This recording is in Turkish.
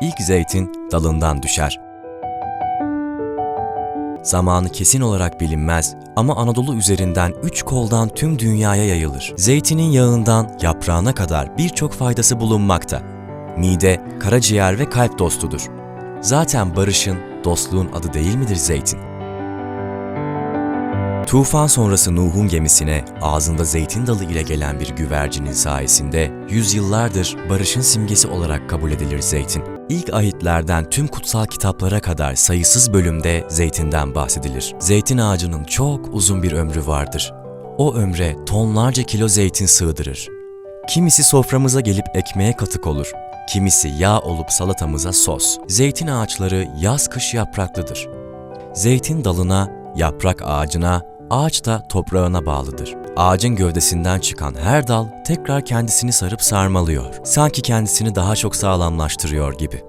İlk zeytin dalından düşer. Zamanı kesin olarak bilinmez ama Anadolu üzerinden üç koldan tüm dünyaya yayılır. Zeytinin yağından yaprağına kadar birçok faydası bulunmakta. Mide, karaciğer ve kalp dostudur. Zaten barışın, dostluğun adı değil midir zeytin? Tufan sonrası Nuh'un gemisine ağzında zeytin dalı ile gelen bir güvercinin sayesinde yüzyıllardır barışın simgesi olarak kabul edilir zeytin. İlk ayetlerden tüm kutsal kitaplara kadar sayısız bölümde zeytinden bahsedilir. Zeytin ağacının çok uzun bir ömrü vardır. O ömre tonlarca kilo zeytin sığdırır. Kimisi soframıza gelip ekmeğe katık olur. Kimisi yağ olup salatamıza sos. Zeytin ağaçları yaz kış yapraklıdır. Zeytin dalına, yaprak ağacına, ağaç da toprağına bağlıdır. Ağacın gövdesinden çıkan her dal tekrar kendisini sarıp sarmalıyor. Sanki kendisini daha çok sağlamlaştırıyor gibi.